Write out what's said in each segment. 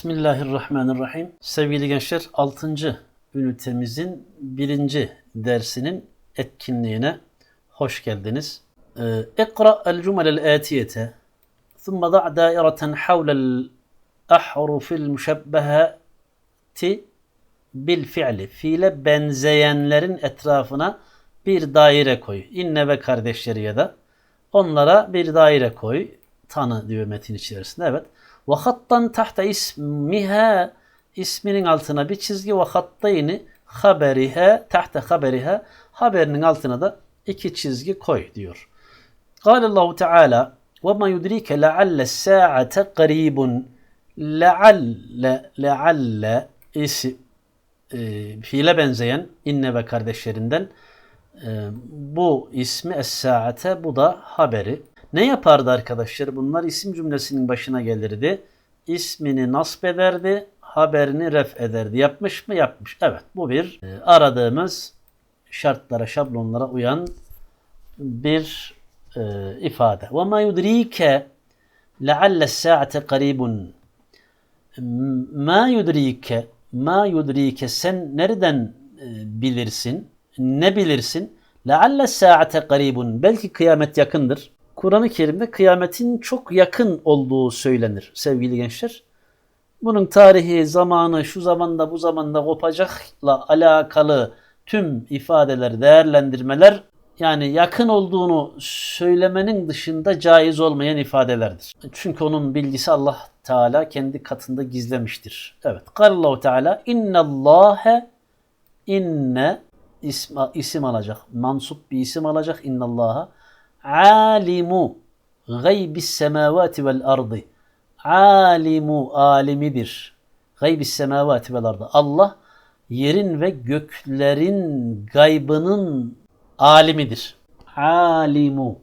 Bismillahirrahmanirrahim. Sevgili gençler 6. ünitemizin 1. dersinin etkinliğine hoş geldiniz. Ee, İkra el cümlel atiyete ثم ضع دائرة حول الأحرف المشبهة بالفعل fiile benzeyenlerin etrafına bir daire koy. İnne ve kardeşleri ya da onlara bir daire koy. Tanı diyor metin içerisinde. Evet. Ve hattan tahta ismiha isminin altına bir çizgi. Ve hattayni haberiha tahta haberiha haberinin altına da iki çizgi koy diyor. Allahu Teala ve ma yudrike lealle sa'ate qaribun lealle lealle isi e, fiile benzeyen inne ve kardeşlerinden e, bu ismi es-saate bu da haberi. Ne yapardı arkadaşlar? Bunlar isim cümlesinin başına gelirdi. İsmini nasp ederdi, haberini ref ederdi. Yapmış mı? Yapmış. Evet bu bir e, aradığımız şartlara, şablonlara uyan bir e, ifade. وَمَا يُدْرِيكَ لَعَلَّ السَّاعَةَ قَرِيبٌ Ma yudrike, ma yudrike sen nereden e, bilirsin? Ne bilirsin? Lealle saate garibun. Belki kıyamet yakındır. Kur'an-ı Kerim'de kıyametin çok yakın olduğu söylenir sevgili gençler. Bunun tarihi, zamanı, şu zamanda, bu zamanda kopacakla alakalı tüm ifadeler, değerlendirmeler yani yakın olduğunu söylemenin dışında caiz olmayan ifadelerdir. Çünkü onun bilgisi Allah Teala kendi katında gizlemiştir. Evet. Allahu Teala innallâhe inne isma, isim alacak. Mansup bir isim alacak. İnnallâhe alimu gaybis semavati vel ardı. Alimu alimidir. Gaybis semavati vel ardı. Allah yerin ve göklerin gaybının alimidir. Alimu.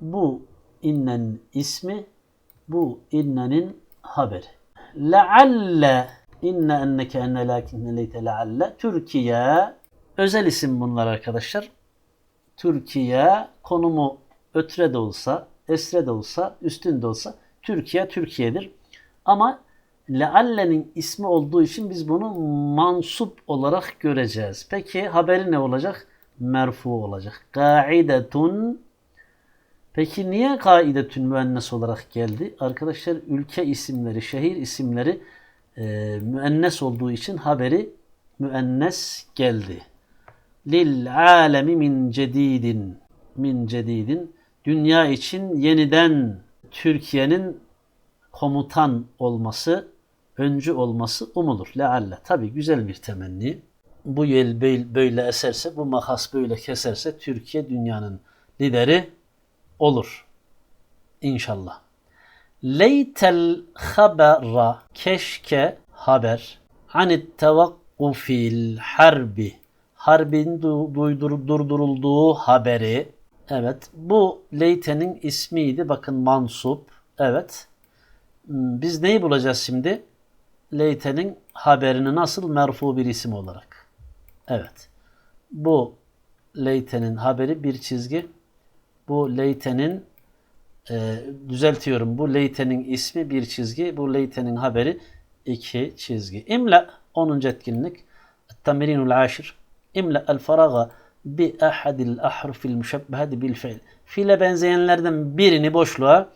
Bu innen ismi, bu innenin haberi. Lealle inne enneke enne lakinne leyte lealle Türkiye özel isim bunlar arkadaşlar. Türkiye konumu ötre de olsa, esre de olsa, üstün de olsa Türkiye Türkiye'dir. Ama Lealle'nin ismi olduğu için biz bunu mansup olarak göreceğiz. Peki haberi ne olacak? Merfu olacak. Kaidetun Peki niye kaidetün müennes olarak geldi? Arkadaşlar ülke isimleri, şehir isimleri e, müennes olduğu için haberi müennes geldi. Lil alemi min cedidin min cedidin dünya için yeniden Türkiye'nin komutan olması, öncü olması umulur. Lealle. Tabi güzel bir temenni. Bu yel böyle eserse, bu makas böyle keserse Türkiye dünyanın lideri olur. İnşallah. Leytel habera keşke haber anit tevakkufil harbi harbin duydur, durdurulduğu haberi evet bu leytenin ismiydi bakın mansup evet hmm, biz neyi bulacağız şimdi leytenin haberini nasıl merfu bir isim olarak evet bu leytenin haberi bir çizgi bu leytenin e, düzeltiyorum. Bu leytenin ismi bir çizgi. Bu leytenin haberi iki çizgi. İmla 10. etkinlik. Tamirinul aşir. İmla el faraga bi ahadil ahrufil müşebbehedi bil fiil. Fiile benzeyenlerden birini boşluğa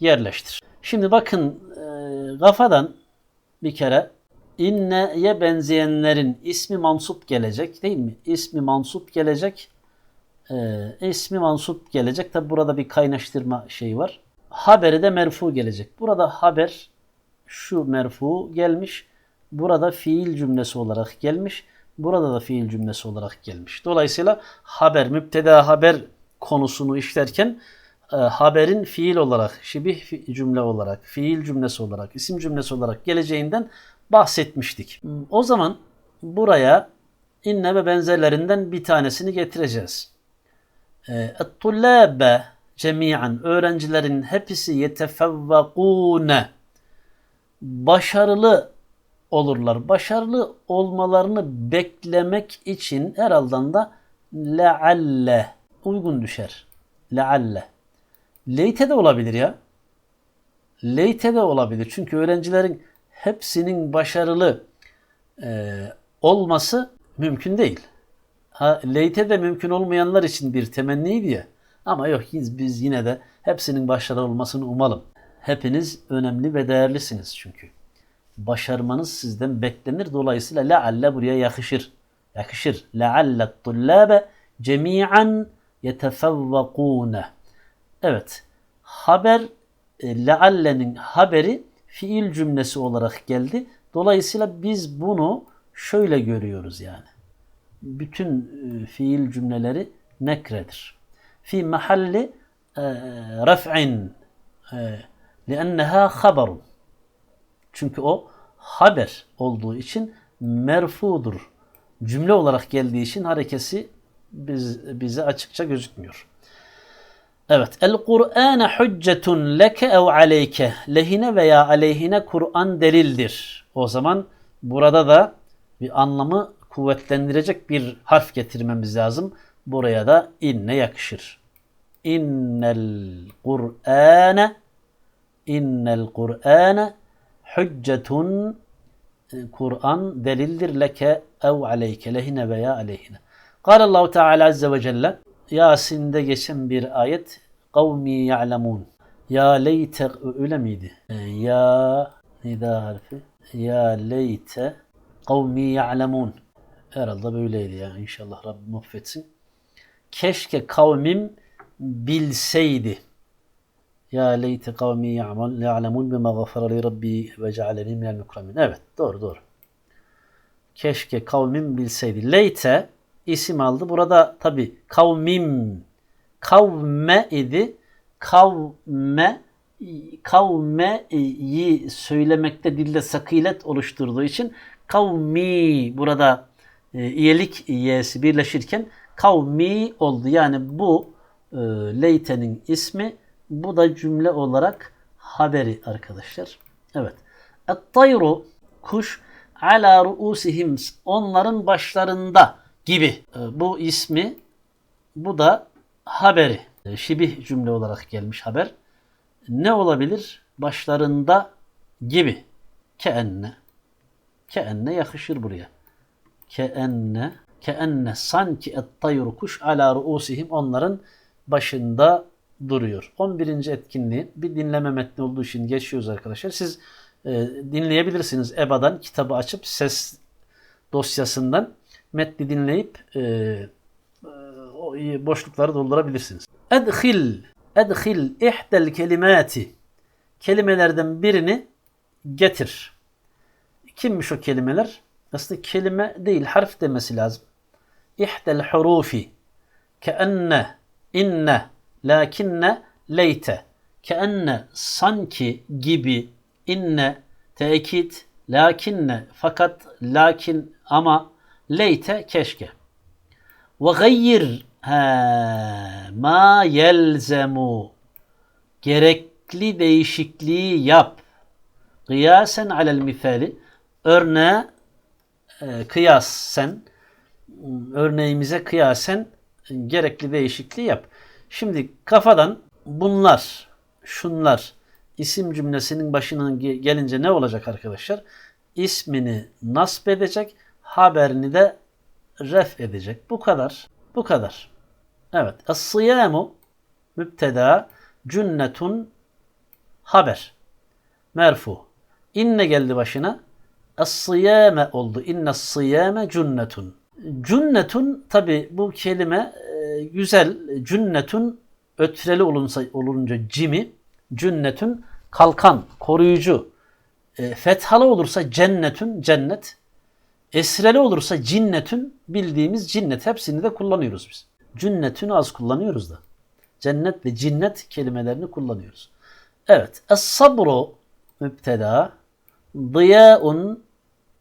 yerleştir. Şimdi bakın e, kafadan bir kere inne'ye benzeyenlerin ismi mansup gelecek değil mi? İsmi mansup gelecek e, ismi mansup gelecek. Tabi burada bir kaynaştırma şeyi var. Haberi de merfu gelecek. Burada haber şu merfu gelmiş. Burada fiil cümlesi olarak gelmiş. Burada da fiil cümlesi olarak gelmiş. Dolayısıyla haber, müpteda haber konusunu işlerken e, haberin fiil olarak, şibih cümle olarak, fiil cümlesi olarak, isim cümlesi olarak geleceğinden bahsetmiştik. O zaman buraya inne ve benzerlerinden bir tanesini getireceğiz. E, et-tullâbe cemiyen öğrencilerin hepsi yetefevvakûne başarılı olurlar. Başarılı olmalarını beklemek için herhalde da lealle uygun düşer. Lealle. Leyte de olabilir ya. Leyte de olabilir. Çünkü öğrencilerin hepsinin başarılı e, olması mümkün değil. Ha, leyte de mümkün olmayanlar için bir temenniydi ya. Ama yok biz, yine de hepsinin başarılı olmasını umalım. Hepiniz önemli ve değerlisiniz çünkü. Başarmanız sizden beklenir. Dolayısıyla lealle buraya yakışır. Yakışır. Lealle tullabe cemi'an yetefevvekûne. Evet. Haber e, leallenin haberi fiil cümlesi olarak geldi. Dolayısıyla biz bunu şöyle görüyoruz yani. Bütün e, fiil cümleleri nekredir. Fi mahalli e, raf'in e, lienneha haberun. Çünkü o haber olduğu için merfudur. Cümle olarak geldiği için harekesi biz, bize açıkça gözükmüyor. Evet. El Kur'ane hüccetun leke ev aleyke. Lehine veya aleyhine Kur'an delildir. O zaman burada da bir anlamı kuvvetlendirecek bir harf getirmemiz lazım. Buraya da inne yakışır. İnnel Kur'ane innel Kur'ane hüccetun Kur'an delildir leke ev aleyke lehine veya aleyhine. Allahu Teala Azze ve Celle Yasin'de geçen bir ayet kavmi ya'lemun. Ya leyte öyle miydi? E, ya nida harfi. Ya leyte kavmi ya'lemun. Herhalde böyleydi ya. İnşallah Rabbim affetsin. Keşke kavmim bilseydi. Ya leyte kavmi ya'lemun bima gafara li rabbi ve cealeni minel mukremin. Evet doğru doğru. Keşke kavmim bilseydi. Leyte isim aldı. Burada tabi kavmim kavme idi. Kavme kavmeyi söylemekte dilde sakilet oluşturduğu için kavmi burada e, iyelik y'si birleşirken kavmi oldu. Yani bu e, leytenin ismi bu da cümle olarak haberi arkadaşlar. Evet. Et-tayru kuş ala ruusihim onların başlarında gibi. E, bu ismi bu da haberi. E, şibih cümle olarak gelmiş haber. Ne olabilir? Başlarında gibi. Keenne. Keenne yakışır buraya. Keenne. Keenne sanki et-tayru kuş ala ruusihim onların başında duruyor. 11. etkinliği bir dinleme metni olduğu için geçiyoruz arkadaşlar. Siz e, dinleyebilirsiniz EBA'dan kitabı açıp ses dosyasından metni dinleyip e, e, boşlukları doldurabilirsiniz. Edhil edhil ihdel kelimati kelimelerden birini getir. Kimmiş o kelimeler? Aslında kelime değil harf demesi lazım. İhdel hurufi keenne inne lakinne leyte. Keenne sanki gibi inne tekit. Lakinne fakat lakin ama leyte keşke. Ve gayyir ma yelzemu. Gerekli değişikliği yap. Kıyasen alel misali örneğe e, kıyasen. Örneğimize kıyasen gerekli değişikliği yap. Şimdi kafadan bunlar, şunlar isim cümlesinin başına gelince ne olacak arkadaşlar? İsmini nasp edecek, haberini de ref edecek. Bu kadar. Bu kadar. Evet. Es-siyamu mübteda cünnetun haber. Merfu. İnne geldi başına. Es-siyame oldu. İnne siyame cünnetun. Cünnetun tabi bu kelime e, güzel. Cünnetun ötreli olunsa, olunca cimi cünnetün kalkan, koruyucu. E, fethalı olursa cennetün, cennet. Esreli olursa cinnetün, bildiğimiz cinnet. Hepsini de kullanıyoruz biz. Cünnetün az kullanıyoruz da. Cennet ve cinnet kelimelerini kullanıyoruz. Evet. Es-sabru müpteda. Diyaun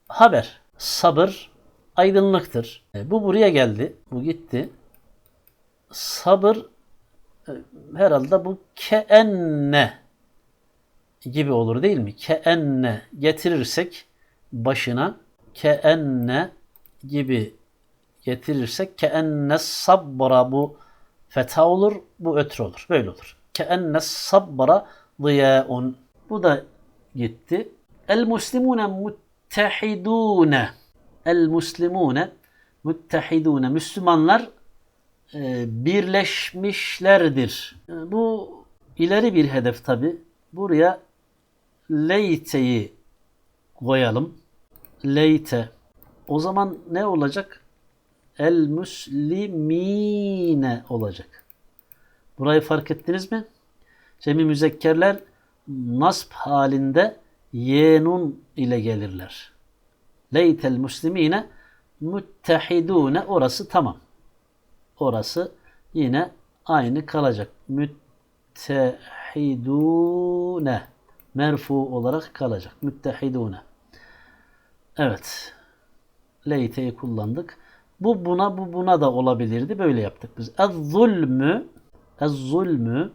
haber. Sabır aydınlıktır. E, bu buraya geldi. Bu gitti. Sabır e, herhalde bu keenne gibi olur değil mi? Keenne getirirsek başına keenne gibi getirirsek keenne sabbara bu fetha olur, bu ötür olur. Böyle olur. Keenne sabbara diyaun. Bu da gitti. El muslimune muttehidune. El muslimune muttehidune. Müslümanlar birleşmişlerdir. E, Bu ileri bir hedef tabi. Buraya leyte'yi koyalım. Leyte. O zaman ne olacak? El müslimine olacak. Burayı fark ettiniz mi? Cemi müzekkerler nasb halinde yenun ile gelirler. Leytel muslimine müttehidune orası tamam. Orası yine aynı kalacak. Müttehidune merfu olarak kalacak. Müttehidune. Evet. Leyte'yi kullandık. Bu buna bu buna da olabilirdi. Böyle yaptık biz. Ez-zulmü Ez-zulmü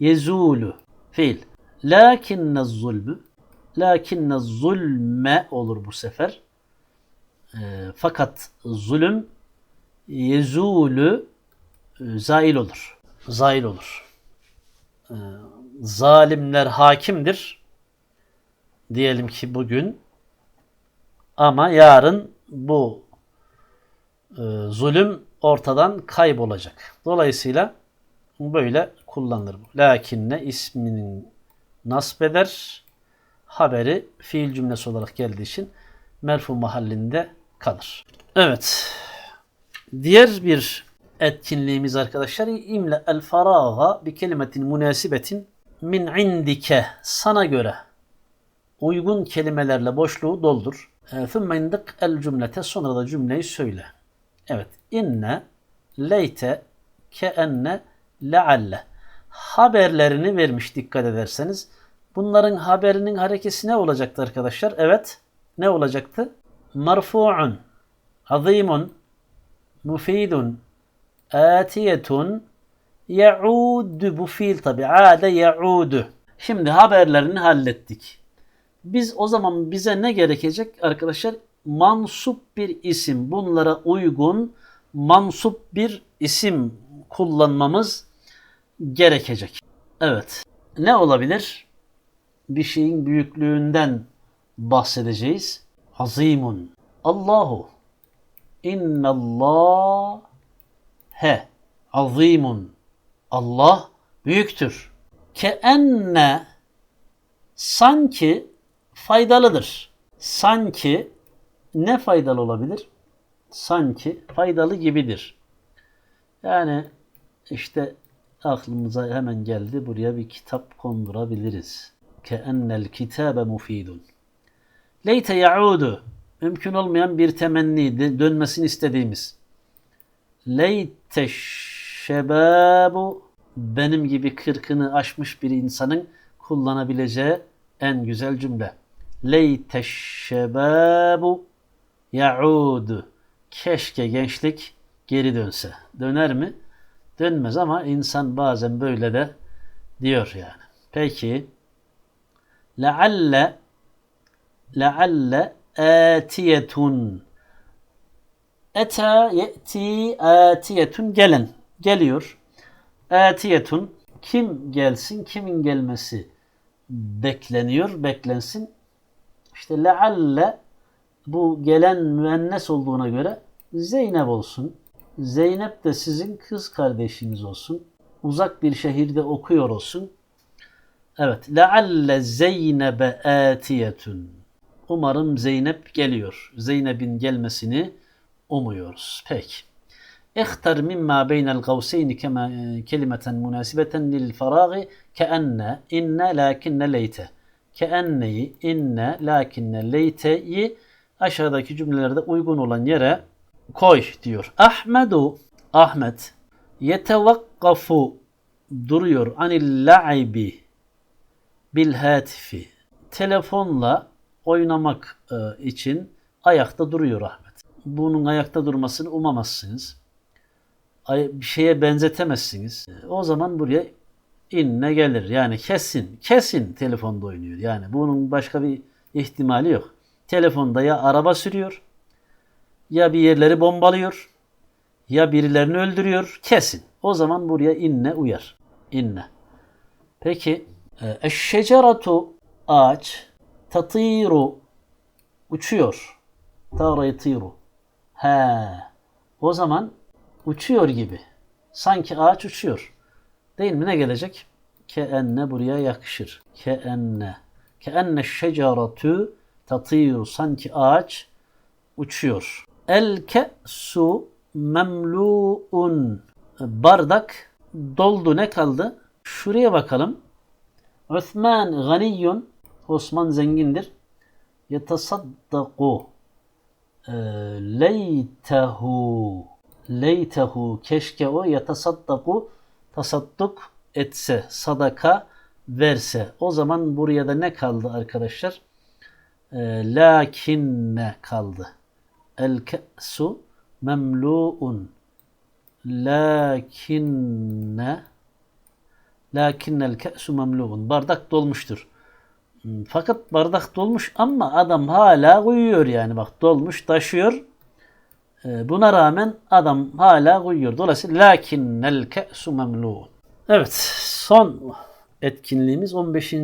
yezulu fiil. Lakinne zulmü lakinne zulme olur bu sefer. E, fakat zulüm yezulu e, zail olur. Zail olur. E, zalimler hakimdir. Diyelim ki bugün ama yarın bu e, zulüm ortadan kaybolacak. Dolayısıyla böyle kullanılır. Lakinne isminin nasb eder. Haberi fiil cümlesi olarak geldiği için merfu mahallinde kalır. Evet. Diğer bir etkinliğimiz arkadaşlar imle el faraga bi kelimetin münasibetin min indike sana göre uygun kelimelerle boşluğu doldur. Thumma indik el cümlete sonra da cümleyi söyle. Evet. İnne leyte ke enne lealle haberlerini vermiş dikkat ederseniz. Bunların haberinin harekesi ne olacaktı arkadaşlar? Evet. Ne olacaktı? Marfu'un, azimun, mufidun, atiyetun, yaudu. Bu fiil tabi. Ade yaudu. Şimdi haberlerini hallettik. Biz o zaman bize ne gerekecek arkadaşlar? Mansup bir isim. Bunlara uygun mansup bir isim kullanmamız gerekecek. Evet. Ne olabilir? Bir şeyin büyüklüğünden bahsedeceğiz. Azimun. Allahu. İnnallah he. Azimun. Allah büyüktür. Keenne sanki faydalıdır. Sanki ne faydalı olabilir? Sanki faydalı gibidir. Yani işte aklımıza hemen geldi. Buraya bir kitap kondurabiliriz. Keennel kitabe mufidun. Leyte yaudu. Mümkün olmayan bir temenni, dönmesini istediğimiz. Leyte şebabu benim gibi kırkını aşmış bir insanın kullanabileceği en güzel cümle. Leyte şebabu yaudu. Keşke gençlik geri dönse. Döner mi? Dönmez ama insan bazen böyle de diyor yani. Peki lealle lealle atiyetun Eta ye'ti atiyetun gelen geliyor. Atiyetun kim gelsin, kimin gelmesi bekleniyor, beklensin. İşte lealle bu gelen müennes olduğuna göre Zeynep olsun. Zeynep de sizin kız kardeşiniz olsun. Uzak bir şehirde okuyor olsun. Evet. Lealle Zeynebe atiyetun. Umarım Zeynep geliyor. Zeynep'in gelmesini umuyoruz. Peki. اختر مما بين القوسين كما كلمة مناسبة للفراغ كأن إن لكن ليت كأني إن لكن ليت'yi aşağıdaki cümlelerde uygun olan yere koy diyor. Ahmedu Ahmet yetevakkafu duruyor anil la'ibi bil hatifi telefonla oynamak e, için ayakta duruyor Ahmet. Bunun ayakta durmasını umamazsınız. Bir şeye benzetemezsiniz. O zaman buraya inne gelir. Yani kesin, kesin telefonda oynuyor. Yani bunun başka bir ihtimali yok. Telefonda ya araba sürüyor ya bir yerleri bombalıyor ya birilerini öldürüyor kesin. O zaman buraya inne uyar. İnne. Peki e, eşşeceratu ağaç tatiru uçuyor. Tara yatiru. He. O zaman uçuyor gibi. Sanki ağaç uçuyor. Değil mi? Ne gelecek? Keenne buraya yakışır. Keenne. Keenne şeceratü tatiru. Sanki ağaç uçuyor. El ke'su memlu'un. Bardak doldu. Ne kaldı? Şuraya bakalım. Osman ganiyun. Osman zengindir. Yetasaddaku. Ee, leytehu. Leytehu. Keşke o yetasaddaku. Tasadduk etse. Sadaka verse. O zaman buraya da ne kaldı arkadaşlar? Ee, lakinne kaldı. El ke'su memlu'un. Lakinne Lakinnel ke'su memlu'un. Bardak dolmuştur. Fakat bardak dolmuş ama adam hala uyuyor yani bak dolmuş taşıyor. Ee, Buna rağmen adam hala uyuyor. Dolayısıyla lakinnel ke'su memlu'un. Evet son etkinliğimiz 15.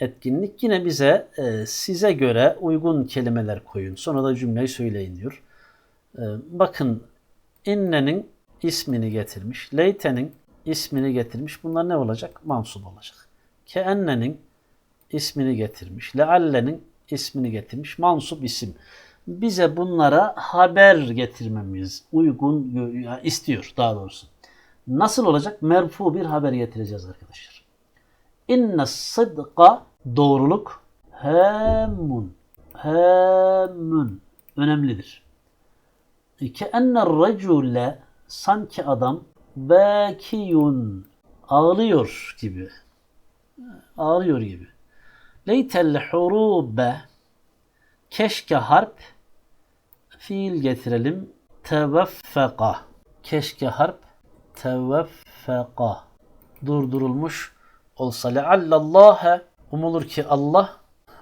etkinlik. Yine bize e, size göre uygun kelimeler koyun. Sonra da cümleyi söyleyin diyor. Ee, Bakın innenin ismini getirmiş. Leyte'nin ismini getirmiş. Bunlar ne olacak? Mansup olacak. Keenne'nin ismini getirmiş. Lealle'nin ismini getirmiş. Mansup isim. Bize bunlara haber getirmemiz uygun istiyor daha doğrusu. Nasıl olacak? Merfu bir haber getireceğiz arkadaşlar. İnne sıdka doğruluk hemmun. Hemmun. Önemlidir. Keenne racule sanki adam bekiyun ağlıyor gibi. Ağlıyor gibi. Leytel hurube keşke harp fiil getirelim. Teveffeka. Keşke harp teveffeka. Durdurulmuş olsa. Leallallâhe umulur ki Allah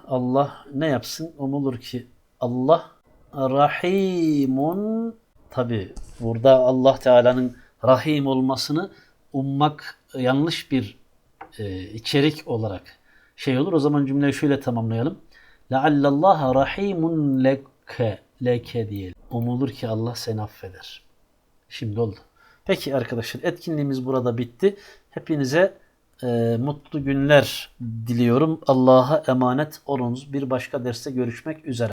Allah ne yapsın? Umulur ki Allah Rahimun tabi burada Allah Teala'nın Rahim olmasını ummak yanlış bir e, içerik olarak şey olur. O zaman cümleyi şöyle tamamlayalım. Leallallaha rahimun leke leke diyelim. Umulur ki Allah seni affeder. Şimdi oldu. Peki arkadaşlar etkinliğimiz burada bitti. Hepinize e, mutlu günler diliyorum. Allah'a emanet olunuz. Bir başka derste görüşmek üzere.